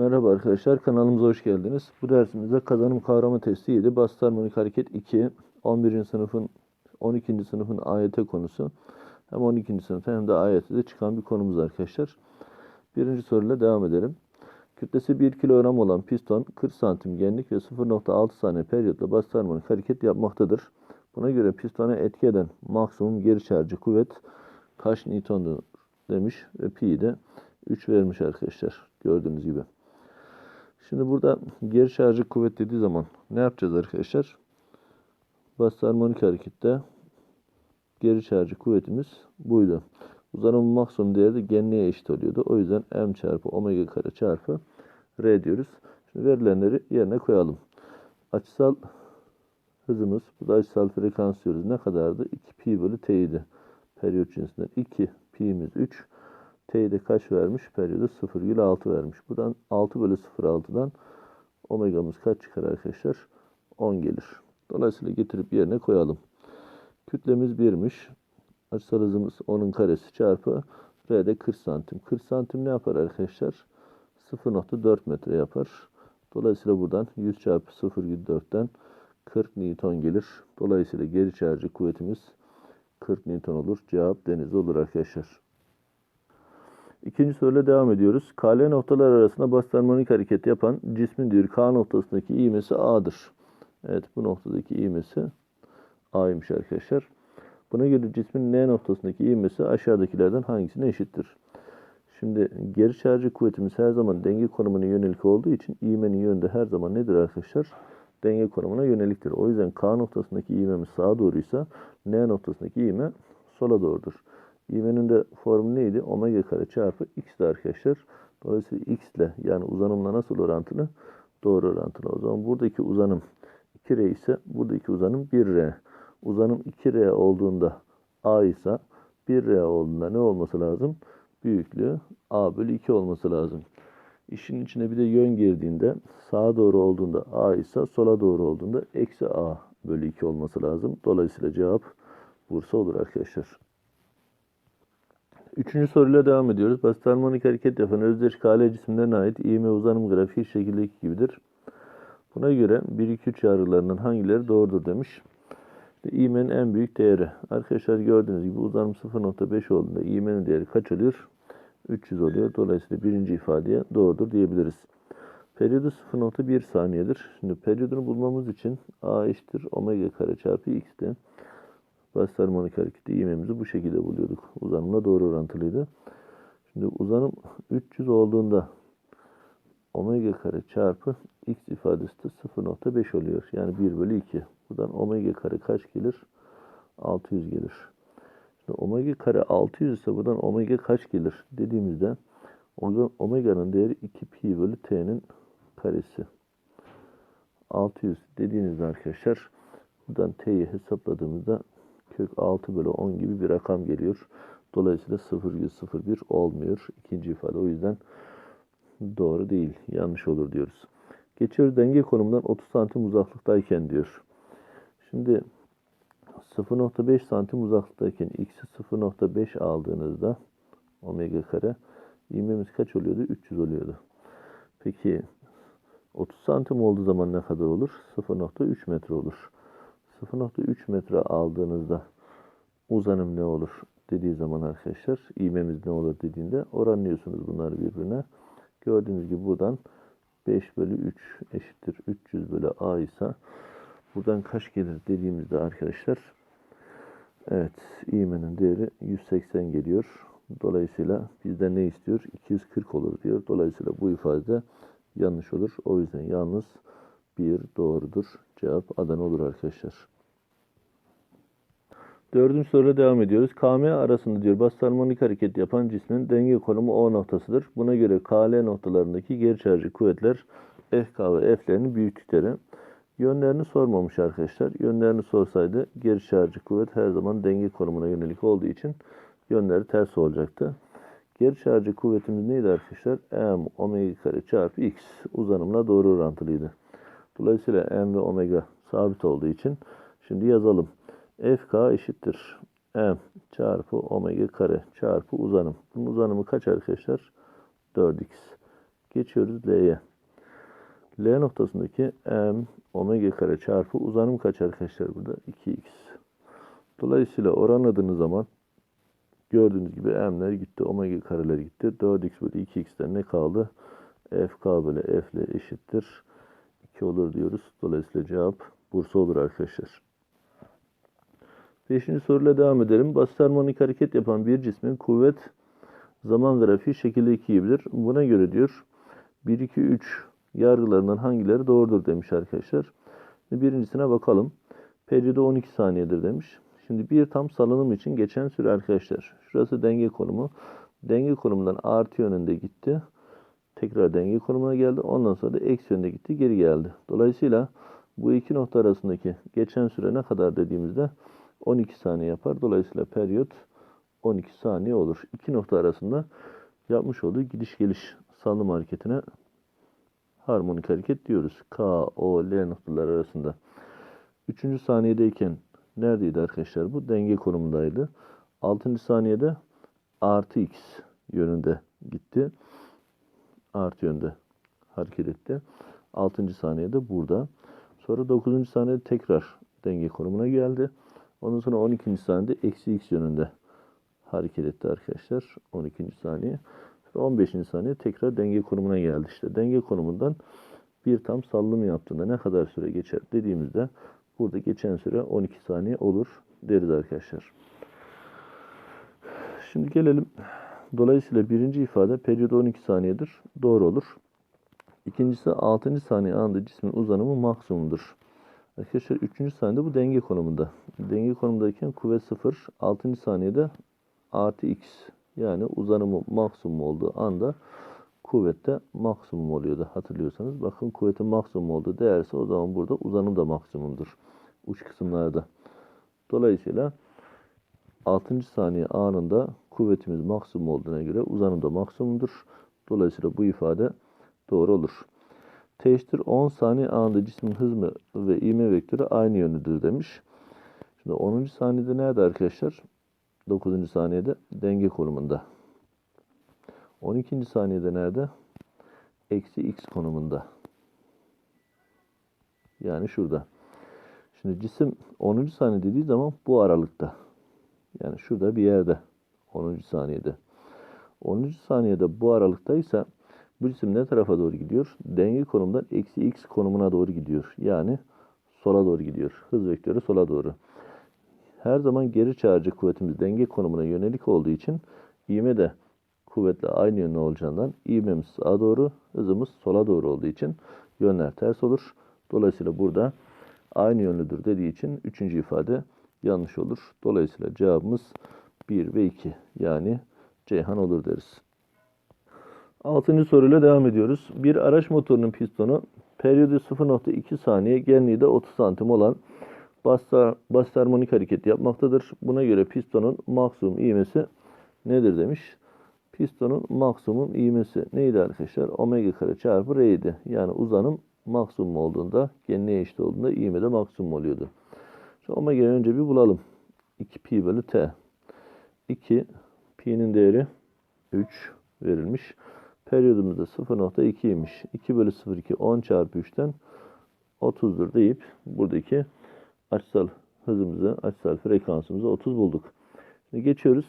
Merhaba arkadaşlar, kanalımıza hoş geldiniz. Bu dersimizde kazanım kavramı testi 7, basit harmonik hareket 2, 11. sınıfın 12. sınıfın AYT konusu. Hem 12. sınıfta hem de AYT'de çıkan bir konumuz arkadaşlar. Birinci soruyla devam edelim. Kütlesi 1 kilogram olan piston 40 santim genlik ve 0.6 saniye periyotla basit harmonik hareket yapmaktadır. Buna göre pistona etki eden maksimum geri çarjı kuvvet kaç Newton'dur demiş ve pi de 3 vermiş arkadaşlar gördüğünüz gibi. Şimdi burada geri çarjı kuvvet dediği zaman ne yapacağız arkadaşlar? Basit harmonik harekette geri çarjı kuvvetimiz buydu. Uzanımın maksimum değeri de genliğe eşit oluyordu. O yüzden m çarpı omega kare çarpı r diyoruz. Şimdi verilenleri yerine koyalım. Açısal hızımız, bu da açısal frekans diyoruz. Ne kadardı? 2 pi bölü t idi. Periyot cinsinden 2 pi'miz 3. T'de kaç vermiş? Periyodu 0,6 vermiş. Buradan 6 bölü 0,6'dan omegamız kaç çıkar arkadaşlar? 10 gelir. Dolayısıyla getirip yerine koyalım. Kütlemiz 1'miş. Açısal hızımız 10'un karesi çarpı R'de 40 santim. 40 santim ne yapar arkadaşlar? 0.4 metre yapar. Dolayısıyla buradan 100 çarpı 0,4'ten 40 Newton gelir. Dolayısıyla geri çarjı kuvvetimiz 40 Newton olur. Cevap deniz olur arkadaşlar. İkinci soruyla devam ediyoruz. KL noktalar arasında basit harmonik hareket yapan cismin diyor K noktasındaki ivmesi A'dır. Evet bu noktadaki ivmesi A'ymış arkadaşlar. Buna göre cismin N noktasındaki ivmesi aşağıdakilerden hangisine eşittir? Şimdi geri çarjı kuvvetimiz her zaman denge konumuna yönelik olduğu için ivmenin yönü de her zaman nedir arkadaşlar? Denge konumuna yöneliktir. O yüzden K noktasındaki ivmemiz sağa doğruysa N noktasındaki ivme sola doğrudur. İvmenin de formu neydi? Omega kare çarpı x'ti arkadaşlar. Dolayısıyla x ile yani uzanımla nasıl orantılı? Doğru orantılı. O zaman buradaki uzanım 2r ise buradaki uzanım 1r. Uzanım 2r olduğunda a ise 1r olduğunda ne olması lazım? Büyüklüğü a bölü 2 olması lazım. İşin içine bir de yön girdiğinde sağa doğru olduğunda a ise sola doğru olduğunda eksi a bölü 2 olması lazım. Dolayısıyla cevap Bursa olur arkadaşlar. Üçüncü soruyla devam ediyoruz. Basit harmonik hareket yapan özdeş KL cisimlerine ait ivme uzanım grafiği şekildeki gibidir. Buna göre 1, 2, 3 yargılarından hangileri doğrudur demiş. İşte en büyük değeri. Arkadaşlar gördüğünüz gibi uzanım 0.5 olduğunda ivmenin değeri kaç oluyor? 300 oluyor. Dolayısıyla birinci ifadeye doğrudur diyebiliriz. Periyodu 0.1 saniyedir. Şimdi periyodunu bulmamız için a eşittir omega kare çarpı x'ti. Basit harmonik hareketi ivmemizi bu şekilde buluyorduk. Uzanımla doğru orantılıydı. Şimdi uzanım 300 olduğunda omega kare çarpı x ifadesi de 0.5 oluyor. Yani 1 bölü 2. Buradan omega kare kaç gelir? 600 gelir. Şimdi omega kare 600 ise buradan omega kaç gelir dediğimizde omega'nın değeri 2 pi bölü t'nin karesi. 600 dediğinizde arkadaşlar buradan t'yi hesapladığımızda kök 6 bölü 10 gibi bir rakam geliyor. Dolayısıyla 0,01 olmuyor. İkinci ifade o yüzden doğru değil. Yanlış olur diyoruz. Geçiyoruz denge konumundan 30 santim uzaklıktayken diyor. Şimdi 0.5 santim uzaklıktayken x'i 0.5 aldığınızda omega kare ivmemiz kaç oluyordu? 300 oluyordu. Peki 30 santim olduğu zaman ne kadar olur? 0.3 metre olur. 0.3 metre aldığınızda uzanım ne olur dediği zaman arkadaşlar ivmemiz ne olur dediğinde oranlıyorsunuz bunları birbirine. Gördüğünüz gibi buradan 5 bölü 3 eşittir 300 bölü a ise buradan kaç gelir dediğimizde arkadaşlar evet ivmenin değeri 180 geliyor. Dolayısıyla bizden ne istiyor? 240 olur diyor. Dolayısıyla bu ifade yanlış olur. O yüzden yalnız bir doğrudur. Cevap Adana olur arkadaşlar. Dördüncü soruyla devam ediyoruz. KM arasında diyor basit harmonik hareket yapan cismin denge konumu O noktasıdır. Buna göre KL noktalarındaki geri çarjı kuvvetler FK ve F'lerinin büyüklükleri. Yönlerini sormamış arkadaşlar. Yönlerini sorsaydı geri çarjı kuvvet her zaman denge konumuna yönelik olduğu için yönleri ters olacaktı. Geri çarjı kuvvetimiz neydi arkadaşlar? M omega kare çarpı x uzanımla doğru orantılıydı. Dolayısıyla m ve omega sabit olduğu için şimdi yazalım. FK eşittir. M çarpı omega kare çarpı uzanım. Bunun uzanımı kaç arkadaşlar? 4x. Geçiyoruz L'ye. L noktasındaki m omega kare çarpı uzanım kaç arkadaşlar burada? 2x. Dolayısıyla oranladığınız zaman gördüğünüz gibi m'ler gitti, omega kareler gitti. 4x bölü 2x'ten ne kaldı? f k bölü f ile eşittir. 2 olur diyoruz. Dolayısıyla cevap Bursa olur arkadaşlar. Beşinci soruyla devam edelim. Basit harmonik hareket yapan bir cismin kuvvet zaman grafiği şekilde 2 gibidir. Buna göre diyor 1, 2, 3 yargılarından hangileri doğrudur demiş arkadaşlar. Birincisine bakalım. Periyode 12 saniyedir demiş. Şimdi bir tam salınım için geçen süre arkadaşlar. Şurası denge konumu. Denge konumundan artı yönünde gitti. Tekrar denge konumuna geldi. Ondan sonra da eksi yönde gitti. Geri geldi. Dolayısıyla bu iki nokta arasındaki geçen süre ne kadar dediğimizde 12 saniye yapar. Dolayısıyla periyot 12 saniye olur. İki nokta arasında yapmış olduğu gidiş geliş salınım hareketine harmonik hareket diyoruz. K, O, L noktalar arasında. Üçüncü saniyedeyken neredeydi arkadaşlar? Bu denge konumundaydı. Altıncı saniyede artı x yönünde gitti. Artı yönde hareket etti. Altıncı saniyede burada. Sonra dokuzuncu saniyede tekrar denge konumuna geldi. Ondan sonra 12. saniyede eksi x yönünde hareket etti arkadaşlar. 12. saniye. Sonra 15. saniye tekrar denge konumuna geldi. İşte denge konumundan bir tam sallım yaptığında ne kadar süre geçer dediğimizde burada geçen süre 12 saniye olur deriz arkadaşlar. Şimdi gelelim. Dolayısıyla birinci ifade periyot 12 saniyedir. Doğru olur. İkincisi 6. saniye anında cismin uzanımı maksimumdur. Arkadaşlar 3. saniyede bu denge konumunda. Denge konumundayken kuvvet 0. 6. saniyede artı x yani uzanımı maksimum olduğu anda kuvvette maksimum oluyordu hatırlıyorsanız. Bakın kuvvetin maksimum olduğu değerse o zaman burada uzanım da maksimumdur. Uç kısımlarda. Dolayısıyla 6. saniye anında kuvvetimiz maksimum olduğuna göre uzanım da maksimumdur. Dolayısıyla bu ifade doğru olur. Teşhir 10 saniye anında cismin hızı ve ivme vektörü aynı yönlüdür demiş. Şimdi 10. saniyede nerede arkadaşlar? 9. saniyede denge konumunda. 12. saniyede nerede? Eksi x konumunda. Yani şurada. Şimdi cisim 10. saniye dediği zaman bu aralıkta. Yani şurada bir yerde. 10. saniyede. 10. saniyede bu aralıktaysa bu cisim ne tarafa doğru gidiyor? Denge konumdan eksi x konumuna doğru gidiyor. Yani sola doğru gidiyor. Hız vektörü sola doğru. Her zaman geri çağırıcı kuvvetimiz denge konumuna yönelik olduğu için ivme de kuvvetle aynı yönlü olacağından ivmemiz sağa doğru, hızımız sola doğru olduğu için yönler ters olur. Dolayısıyla burada aynı yönlüdür dediği için üçüncü ifade yanlış olur. Dolayısıyla cevabımız 1 ve 2 yani Ceyhan olur deriz. Altıncı soruyla devam ediyoruz. Bir araç motorunun pistonu periyodu 0.2 saniye, genliği de 30 santim olan basit harmonik hareket yapmaktadır. Buna göre pistonun maksimum ivmesi nedir demiş. Pistonun maksimum ivmesi neydi arkadaşlar? Omega kare çarpı R idi. Yani uzanım maksimum olduğunda, genliğe eşit olduğunda ivme de maksimum oluyordu. Şimdi omega'yı önce bir bulalım. 2 pi bölü t. 2 pi'nin değeri 3 verilmiş. Periyodumuz da 0.2'ymiş. 2 bölü 0,2 10 çarpı 3'ten 30'dur deyip buradaki açısal hızımızı, açısal frekansımızı 30 bulduk. Şimdi geçiyoruz.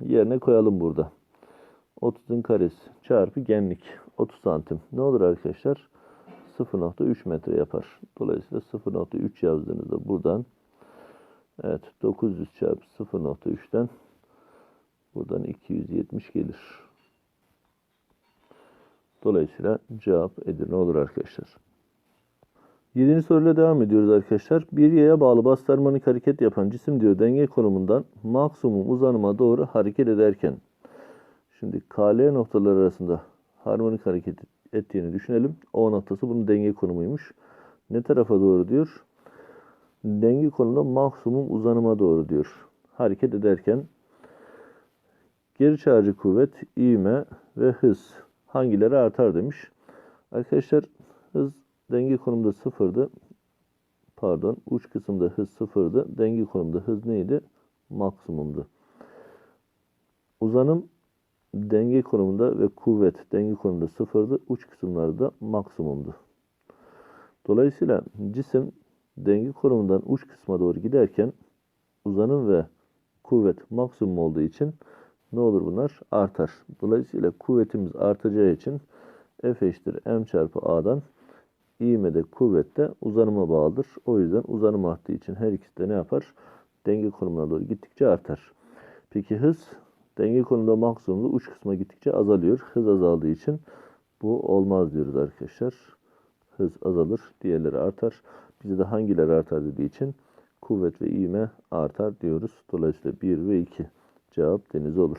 Yerine koyalım burada. 30'un karesi çarpı genlik 30 santim. Ne olur arkadaşlar? 0.3 metre yapar. Dolayısıyla 0.3 yazdığınızda buradan evet 900 çarpı 0.3'ten buradan 270 gelir. Dolayısıyla cevap Edirne olur arkadaşlar. Yedinci soruyla devam ediyoruz arkadaşlar. Bir yaya bağlı harmonik hareket yapan cisim diyor denge konumundan maksimum uzanıma doğru hareket ederken şimdi KL noktaları arasında harmonik hareket ettiğini düşünelim. O noktası bunun denge konumuymuş. Ne tarafa doğru diyor? Denge konumunda maksimum uzanıma doğru diyor. Hareket ederken geri çağırıcı kuvvet, ivme ve hız hangileri artar demiş. Arkadaşlar hız denge konumda sıfırdı. Pardon uç kısımda hız sıfırdı. Denge konumda hız neydi? Maksimumdu. Uzanım denge konumunda ve kuvvet denge konumunda sıfırdı. Uç kısımlarda maksimumdu. Dolayısıyla cisim denge konumundan uç kısma doğru giderken uzanım ve kuvvet maksimum olduğu için ne olur bunlar? Artar. Dolayısıyla kuvvetimiz artacağı için F eşittir M çarpı A'dan ivme de kuvvet de uzanıma bağlıdır. O yüzden uzanım arttığı için her ikisi de ne yapar? Denge konumuna doğru gittikçe artar. Peki hız denge konumunda maksimumda uç kısma gittikçe azalıyor. Hız azaldığı için bu olmaz diyoruz arkadaşlar. Hız azalır, diğerleri artar. Bize de hangileri artar dediği için kuvvet ve ivme artar diyoruz. Dolayısıyla 1 ve 2 cevap deniz olur.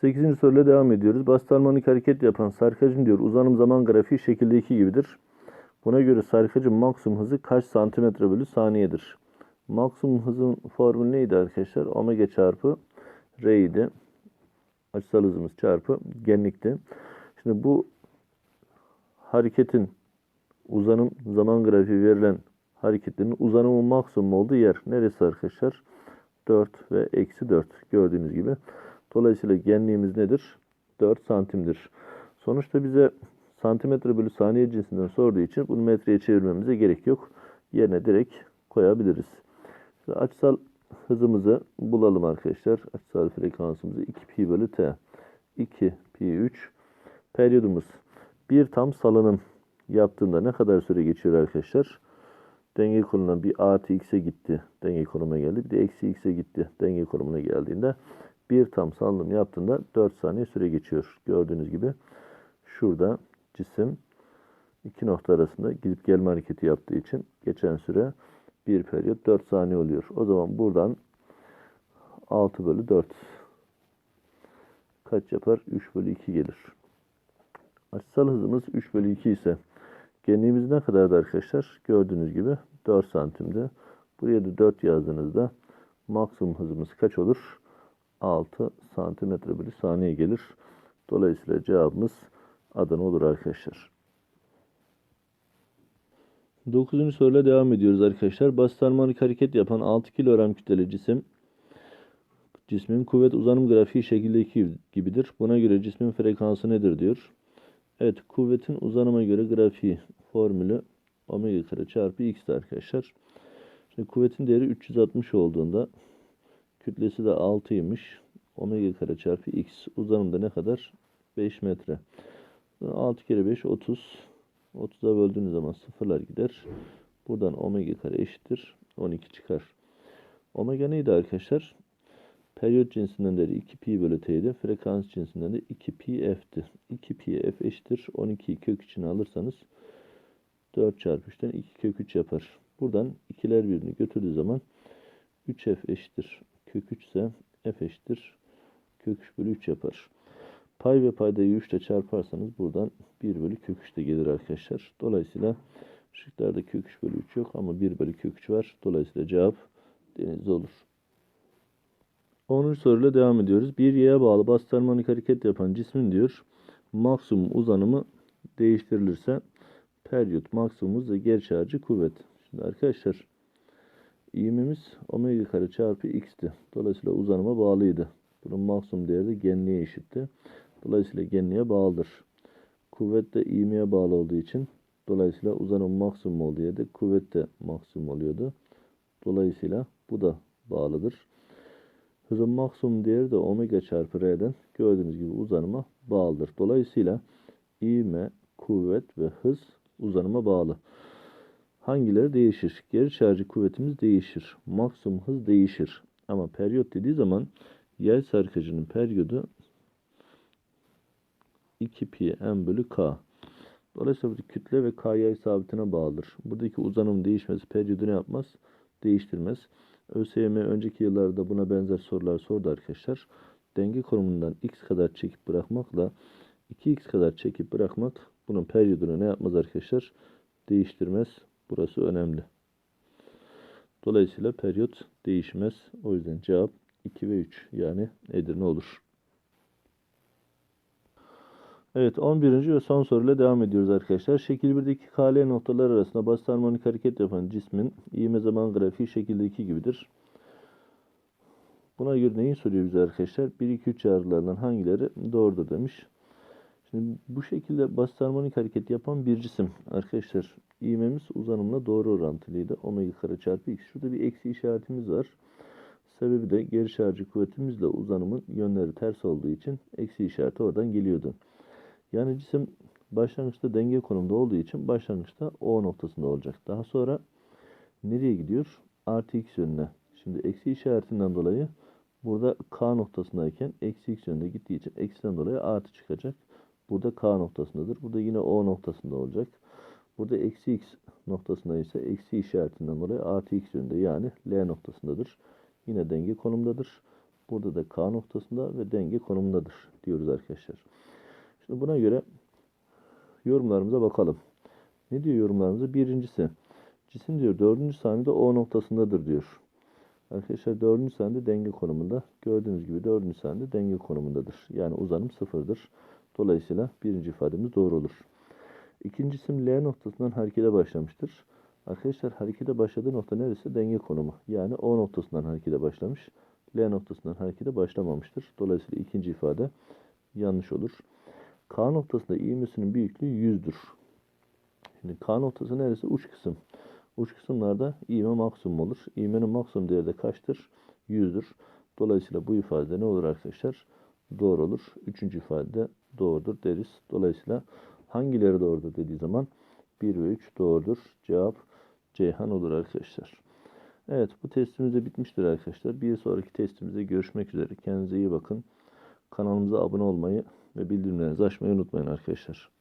8. soruyla devam ediyoruz. Basit harmonik hareket yapan sarkacın diyor uzanım zaman grafiği şekildeki gibidir. Buna göre sarkacın maksimum hızı kaç santimetre bölü saniyedir? Maksimum hızın formülü neydi arkadaşlar? Omega çarpı R idi. Açısal hızımız çarpı genlikti. Şimdi bu hareketin uzanım zaman grafiği verilen hareketlerin uzanımın maksimum olduğu yer neresi arkadaşlar? 4 ve eksi 4 gördüğünüz gibi. Dolayısıyla genliğimiz nedir? 4 santimdir. Sonuçta bize santimetre bölü saniye cinsinden sorduğu için bunu metreye çevirmemize gerek yok. Yerine direkt koyabiliriz. Şimdi açısal hızımızı bulalım arkadaşlar. Açısal frekansımızı 2 pi bölü t. 2 pi 3 periyodumuz. Bir tam salınım yaptığında ne kadar süre geçiyor arkadaşlar? Denge konumuna bir artı x'e gitti. Denge konumuna geldi. Bir de eksi x'e gitti. Denge konumuna geldiğinde bir tam salınım yaptığında 4 saniye süre geçiyor. Gördüğünüz gibi şurada cisim iki nokta arasında gidip gelme hareketi yaptığı için geçen süre bir periyot 4 saniye oluyor. O zaman buradan 6 bölü 4 kaç yapar? 3 bölü 2 gelir. Açısal hızımız 3 bölü 2 ise genliğimiz ne kadardı arkadaşlar? Gördüğünüz gibi 4 santimdi. Buraya da 4 yazdığınızda maksimum hızımız kaç olur? 6 santimetre bölü saniye gelir. Dolayısıyla cevabımız Adana olur arkadaşlar. 9. soruyla devam ediyoruz arkadaşlar. Basit harmonik hareket yapan 6 kilogram kütleli cisim cismin kuvvet uzanım grafiği şekildeki gibidir. Buna göre cismin frekansı nedir diyor. Evet kuvvetin uzanıma göre grafiği formülü omega kare çarpı x arkadaşlar. Şimdi kuvvetin değeri 360 olduğunda kütlesi de 6'ymış. Omega kare çarpı x uzanımda ne kadar? 5 metre. 6 kere 5 30. 30'a böldüğünüz zaman sıfırlar gider. Buradan omega kare eşittir. 12 çıkar. Omega neydi arkadaşlar? Periyot cinsinden de 2 pi bölü t'ydi. Frekans cinsinden de 2 pi f'ti. 2 pi f eşittir. 12'yi kök içine alırsanız 4 çarpı 3'ten 2 kök 3 yapar. Buradan ikiler birini götürdüğü zaman 3f eşittir. Kök 3 ise f eşittir. Kök 3 bölü 3 yapar. Pay ve paydayı 3 ile çarparsanız buradan 1 bölü kök 3 de gelir arkadaşlar. Dolayısıyla şıklarda kök 3 bölü 3 yok ama 1 bölü kök 3 var. Dolayısıyla cevap denizde olur. 10. soruyla devam ediyoruz. Bir yaya bağlı basit harmonik hareket yapan cismin diyor maksimum uzanımı değiştirilirse periyot maksimumumuz ve geri çağırıcı kuvvet. Şimdi arkadaşlar ivmemiz omega kare çarpı x'ti. Dolayısıyla uzanıma bağlıydı. Bunun maksimum değeri de genliğe eşitti. Dolayısıyla genliğe bağlıdır. Kuvvet de ivmeye bağlı olduğu için dolayısıyla uzanım maksimum olduğu yerde kuvvet de maksimum oluyordu. Dolayısıyla bu da bağlıdır. Hızın maksimum değeri de omega çarpı r'den gördüğünüz gibi uzanıma bağlıdır. Dolayısıyla ivme, kuvvet ve hız uzanıma bağlı. Hangileri değişir? Geri çağırıcı kuvvetimiz değişir. Maksimum hız değişir. Ama periyot dediği zaman yay sarkacının periyodu 2 pi m bölü k. Dolayısıyla burada kütle ve k yay sabitine bağlıdır. Buradaki uzanım değişmesi periyodu ne yapmaz? Değiştirmez. ÖSYM önceki yıllarda buna benzer sorular sordu arkadaşlar. Denge konumundan x kadar çekip bırakmakla 2x kadar çekip bırakmak bunun periyodunu ne yapmaz arkadaşlar? Değiştirmez. Burası önemli. Dolayısıyla periyot değişmez. O yüzden cevap 2 ve 3 yani Edirne olur. Evet 11. ve son soruyla devam ediyoruz arkadaşlar. Şekil 1'deki KL noktalar arasında basit harmonik hareket yapan cismin ivme zaman grafiği şekildeki gibidir. Buna göre neyi soruyor bize arkadaşlar? 1, 2, 3 çağrılarından hangileri doğrudur demiş. Şimdi bu şekilde basit harmonik hareket yapan bir cisim. Arkadaşlar ivmemiz uzanımla doğru orantılıydı. Omega kare çarpı x. Şurada bir eksi işaretimiz var. Sebebi de geri çarjı kuvvetimizle uzanımın yönleri ters olduğu için eksi işareti oradan geliyordu. Yani cisim başlangıçta denge konumda olduğu için başlangıçta O noktasında olacak. Daha sonra nereye gidiyor? Artı x yönüne. Şimdi eksi işaretinden dolayı burada K noktasındayken eksi x yönünde gittiği için eksiden dolayı artı çıkacak. Burada K noktasındadır. Burada yine O noktasında olacak. Burada eksi x noktasında ise eksi işaretinden dolayı artı x yönünde yani L noktasındadır. Yine denge konumdadır. Burada da K noktasında ve denge konumundadır diyoruz arkadaşlar. Şimdi buna göre yorumlarımıza bakalım. Ne diyor yorumlarımıza? Birincisi cisim diyor dördüncü saniyede O noktasındadır diyor. Arkadaşlar dördüncü saniyede denge konumunda. Gördüğünüz gibi dördüncü saniyede denge konumundadır. Yani uzanım sıfırdır. Dolayısıyla birinci ifademiz doğru olur. İkinci isim L noktasından harekete başlamıştır. Arkadaşlar harekete başladığı nokta neresi? Denge konumu. Yani O noktasından harekete başlamış. L noktasından harekete başlamamıştır. Dolayısıyla ikinci ifade yanlış olur. K noktasında ivmesinin büyüklüğü 100'dür. Şimdi K noktası neresi? Uç kısım. Uç kısımlarda ivme maksimum olur. İvmenin maksimum değeri de kaçtır? 100'dür. Dolayısıyla bu ifade ne olur arkadaşlar? Doğru olur. Üçüncü ifade doğrudur deriz. Dolayısıyla hangileri doğrudur dediği zaman 1 ve 3 doğrudur. Cevap Ceyhan olur arkadaşlar. Evet bu testimiz de bitmiştir arkadaşlar. Bir sonraki testimizde görüşmek üzere. Kendinize iyi bakın. Kanalımıza abone olmayı ve bildirimlerinizi açmayı unutmayın arkadaşlar.